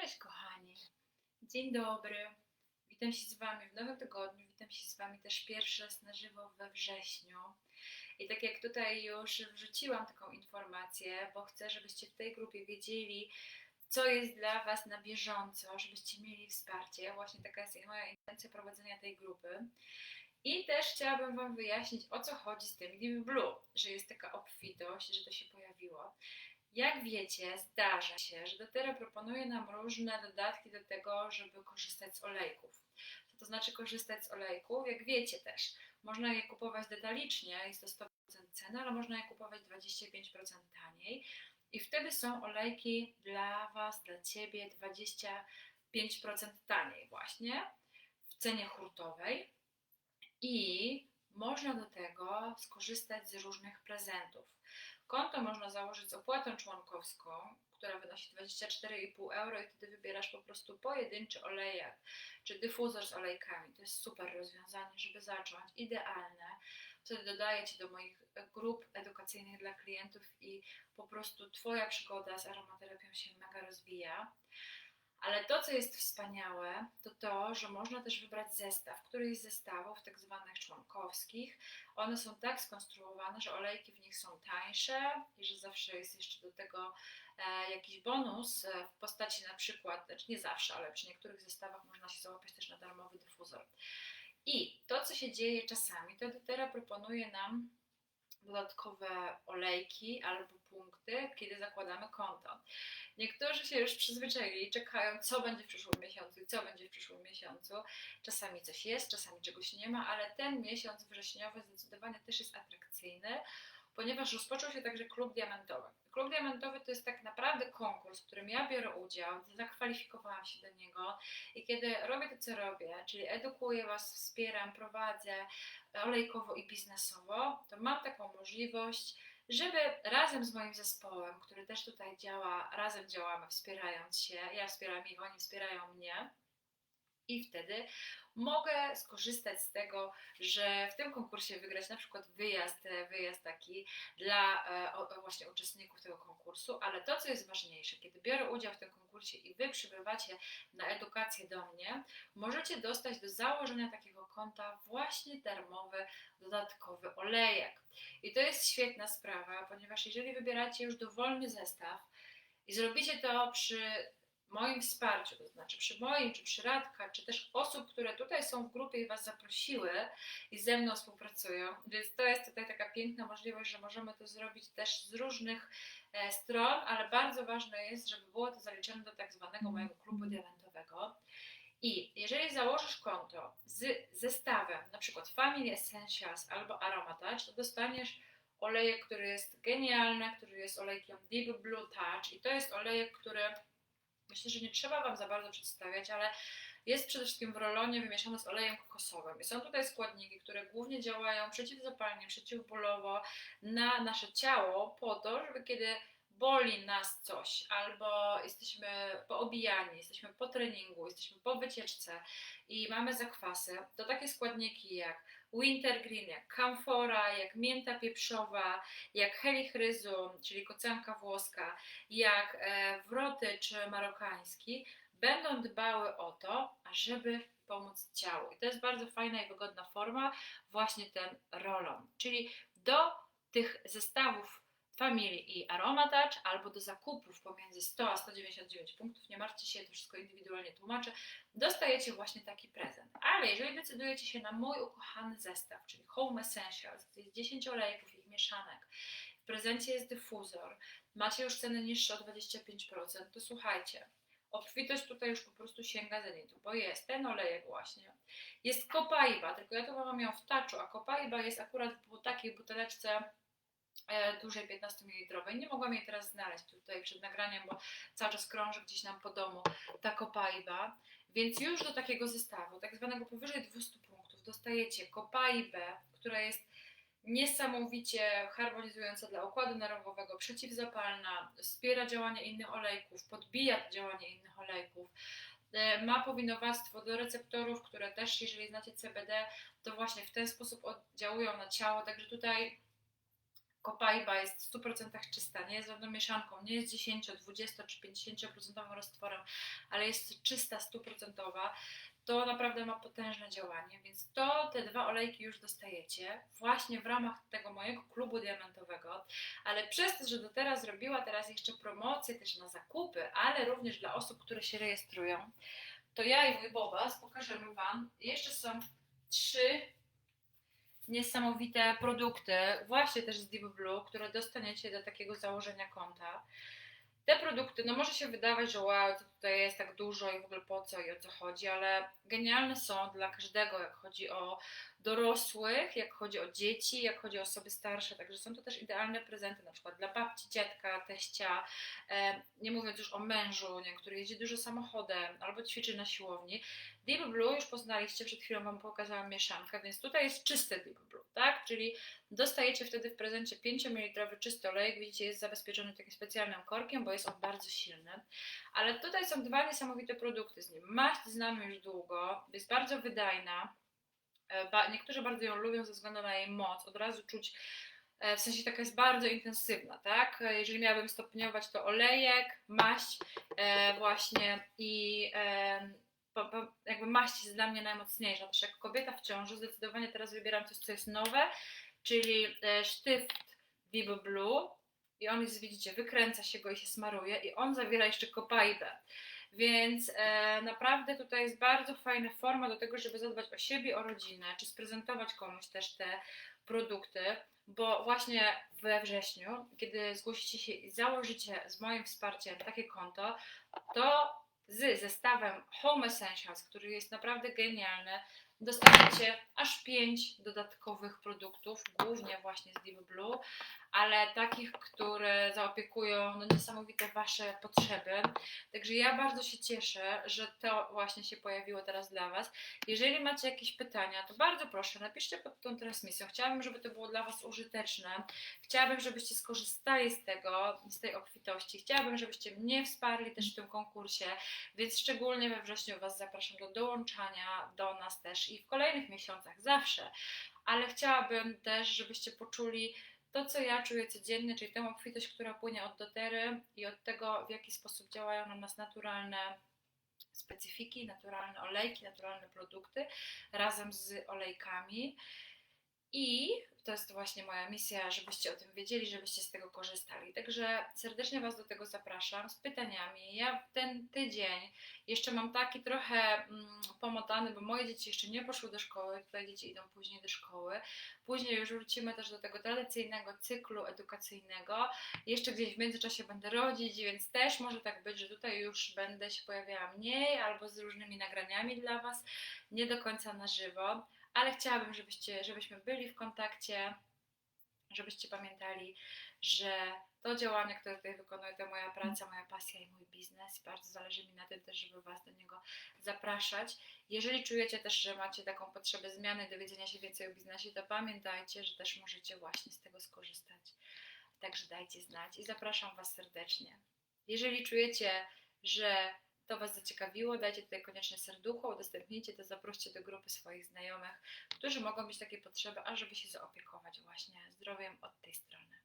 Cześć kochani, dzień dobry. Witam się z Wami w nowym tygodniu. Witam się z Wami też pierwszy raz na żywo we wrześniu. I tak jak tutaj już wrzuciłam taką informację, bo chcę, żebyście w tej grupie wiedzieli, co jest dla Was na bieżąco, żebyście mieli wsparcie. Właśnie taka jest moja intencja prowadzenia tej grupy. I też chciałabym Wam wyjaśnić, o co chodzi z tym Dim Blue, że jest taka obfitość, że to się pojawiło. Jak wiecie, zdarza się, że doTERRA proponuje nam różne dodatki do tego, żeby korzystać z olejków. Co to znaczy korzystać z olejków? Jak wiecie też, można je kupować detalicznie, jest to 100% ceny, ale można je kupować 25% taniej. I wtedy są olejki dla Was, dla Ciebie 25% taniej właśnie w cenie hurtowej. I można do tego skorzystać z różnych prezentów. Konto można założyć z opłatą członkowską, która wynosi 24,5 euro i wtedy wybierasz po prostu pojedynczy olejek czy dyfuzor z olejkami. To jest super rozwiązanie, żeby zacząć. Idealne. Wtedy dodaję Cię do moich grup edukacyjnych dla klientów i po prostu Twoja przygoda z aromaterapią się mega rozwija. Ale to, co jest wspaniałe, to to, że można też wybrać zestaw. Któryś z zestawów, tak zwanych członkowskich, one są tak skonstruowane, że olejki w nich są tańsze i że zawsze jest jeszcze do tego e, jakiś bonus e, w postaci na przykład, znaczy nie zawsze, ale przy niektórych zestawach można się załapać też na darmowy dyfuzor. I to, co się dzieje czasami, to doTERRA proponuje nam dodatkowe olejki albo punkty, kiedy zakładamy konto. Niektórzy się już przyzwyczaili, czekają, co będzie w przyszłym miesiącu i co będzie w przyszłym miesiącu. Czasami coś jest, czasami czegoś nie ma, ale ten miesiąc wrześniowy zdecydowanie też jest atrakcyjny, ponieważ rozpoczął się także klub diamentowy. Klub diamentowy to jest tak naprawdę konkurs, w którym ja biorę udział, zakwalifikowałam się do niego i kiedy robię to, co robię, czyli edukuję Was, wspieram, prowadzę olejkowo i biznesowo, to mam taką możliwość, żeby razem z moim zespołem, który też tutaj działa, razem działamy, wspierając się, ja wspieram ich, oni wspierają mnie. I wtedy mogę skorzystać z tego, że w tym konkursie wygrać na przykład wyjazd, e, wyjazd taki dla e, właśnie uczestników tego konkursu, ale to, co jest ważniejsze, kiedy biorę udział w tym konkursie i Wy przybywacie na edukację do mnie, możecie dostać do założenia takiego konta właśnie darmowy, dodatkowy olejek. I to jest świetna sprawa, ponieważ jeżeli wybieracie już dowolny zestaw i zrobicie to przy moim wsparciu, to znaczy przy moim, czy przy Radka, czy też osób, które tutaj są w grupie i Was zaprosiły i ze mną współpracują. Więc to jest tutaj taka piękna możliwość, że możemy to zrobić też z różnych e, stron, ale bardzo ważne jest, żeby było to zaliczone do tak zwanego mojego klubu diamentowego. I jeżeli założysz konto z zestawem, na przykład Family Essentials albo Aromatouch, to dostaniesz olejek, który jest genialny, który jest olejkiem Deep Blue Touch i to jest olejek, który Myślę, że nie trzeba Wam za bardzo przedstawiać, ale jest przede wszystkim w rolonie wymieszany z olejem kokosowym. I są tutaj składniki, które głównie działają przeciwzapalnie, przeciwbólowo na nasze ciało, po to, żeby kiedy boli nas coś, albo jesteśmy poobijani, jesteśmy po treningu, jesteśmy po wycieczce i mamy zakwasy, to takie składniki jak wintergreen, jak kamfora, jak mięta pieprzowa, jak helichryzum, czyli kocanka włoska, jak e, wroty czy marokański, będą dbały o to, ażeby pomóc ciału. I to jest bardzo fajna i wygodna forma, właśnie ten rolon. Czyli do tych zestawów Family i Aromatouch, albo do zakupów pomiędzy 100 a 199 punktów, nie martwcie się, to wszystko indywidualnie tłumaczę, dostajecie właśnie taki prezent. Ale jeżeli decydujecie się na mój ukochany zestaw, czyli Home Essentials, to jest 10 olejków i mieszanek, w prezencie jest dyfuzor, macie już cenę niższe o 25%, to słuchajcie, obfitość tutaj już po prostu sięga zenitu, bo jest ten olejek właśnie. Jest kopaiba, tylko ja to mam ją w taczu, a kopaiba jest akurat w takiej buteleczce dużej 15 ml. Nie mogłam jej teraz znaleźć tutaj przed nagraniem, bo cały czas krąży gdzieś nam po domu ta kopaiba. Więc już do takiego zestawu, tak zwanego powyżej 200 punktów, dostajecie kopaibę, która jest niesamowicie harmonizująca dla układu nerwowego, przeciwzapalna, wspiera działanie innych olejków, podbija działanie innych olejków. E, ma powinowactwo do receptorów, które też, jeżeli znacie CBD, to właśnie w ten sposób oddziałują na ciało. Także tutaj Kopaiba jest w 100% czysta, nie jest żadną mieszanką, nie jest 10, 20 czy 50% roztworem, ale jest czysta, 100%, to naprawdę ma potężne działanie. Więc to te dwa olejki już dostajecie właśnie w ramach tego mojego klubu diamentowego, ale przez to, że do teraz zrobiła teraz jeszcze promocję też na zakupy, ale również dla osób, które się rejestrują, to ja i mój Bobas pokażemy Wam. Jeszcze są trzy niesamowite produkty, właśnie też z Deep Blue, które dostaniecie do takiego założenia konta. Te produkty, no może się wydawać, że wow, co tutaj jest tak dużo i w ogóle po co i o co chodzi, ale genialne są dla każdego, jak chodzi o dorosłych, jak chodzi o dzieci, jak chodzi o osoby starsze, także są to też idealne prezenty, na przykład dla babci, dziadka, teścia, e, nie mówiąc już o mężu, nie, który jeździ dużo samochodem albo ćwiczy na siłowni. Deep Blue już poznaliście, przed chwilą Wam pokazałam mieszankę, więc tutaj jest czysty Deep Blue, tak? Czyli dostajecie wtedy w prezencie 5 ml czysty olejek, widzicie, jest zabezpieczony takim specjalnym korkiem, bo jest on bardzo silny. Ale tutaj są dwa niesamowite produkty z nim. Maść znamy już długo, jest bardzo wydajna, niektórzy bardzo ją lubią ze względu na jej moc. Od razu czuć, e, w sensie taka jest bardzo intensywna, tak? E, jeżeli miałabym stopniować, to olejek, maść właśnie i jakby maść jest dla mnie najmocniejsza. Też jak kobieta w ciąży, zdecydowanie teraz wybieram coś, co jest nowe, czyli sztyft Vivo Blue i on jest, widzicie, wykręca się go i się smaruje i on zawiera jeszcze kopaidę. Więc e, naprawdę tutaj jest bardzo fajna forma do tego, żeby zadbać o siebie, o rodzinę, czy sprezentować komuś też te produkty, bo właśnie we wrześniu, kiedy zgłosicie się i założycie z moim wsparciem takie konto, to z zestawem Home Essentials, który jest naprawdę genialny, dostaniecie aż 5 dodatkowych produktów, głównie właśnie z Deep Blue, ale takich, które zaopiekują no, niesamowite Wasze potrzeby. Także ja bardzo się cieszę, że to właśnie się pojawiło teraz dla Was. Jeżeli macie jakieś pytania, to bardzo proszę, napiszcie pod tą transmisją. Chciałabym, żeby to było dla Was użyteczne. Chciałabym, żebyście skorzystali z tego, z tej obfitości. Chciałabym, żebyście mnie wsparli też w tym konkursie, więc szczególnie we wrześniu Was zapraszam do dołączania do nas też i w kolejnych miesiącach zawsze. Ale chciałabym też, żebyście poczuli, to, co ja czuję codziennie, czyli tę obfitość, która płynie od dotery i od tego, w jaki sposób działają na nas naturalne specyfiki, naturalne olejki, naturalne produkty razem z olejkami. I to jest właśnie moja misja, żebyście o tym wiedzieli, żebyście z tego korzystali. Także serdecznie Was do tego zapraszam z pytaniami. Ja ten tydzień jeszcze mam taki trochę mm, pomotany, bo moje dzieci jeszcze nie poszły do szkoły, tutaj dzieci idą później do szkoły. Później już wrócimy też do tego tradycyjnego cyklu edukacyjnego. Jeszcze gdzieś w międzyczasie będę rodzić, więc też może tak być, że tutaj już będę się pojawiała mniej albo z różnymi nagraniami dla Was, nie do końca na żywo ale chciałabym, żebyście, żebyśmy byli w kontakcie, żebyście pamiętali, że to działanie, które tutaj wykonuję, to moja praca, moja pasja i mój biznes. Bardzo zależy mi na tym też, żeby Was do niego zapraszać. Jeżeli czujecie też, że macie taką potrzebę zmiany, dowiedzenia się więcej o biznesie, to pamiętajcie, że też możecie właśnie z tego skorzystać. Także dajcie znać i zapraszam Was serdecznie. Jeżeli czujecie, że to Was zaciekawiło, dajcie tutaj koniecznie serducho, udostępnijcie to, zaproście do grupy swoich znajomych, którzy mogą mieć takie potrzeby, ażeby się zaopiekować właśnie zdrowiem od tej strony.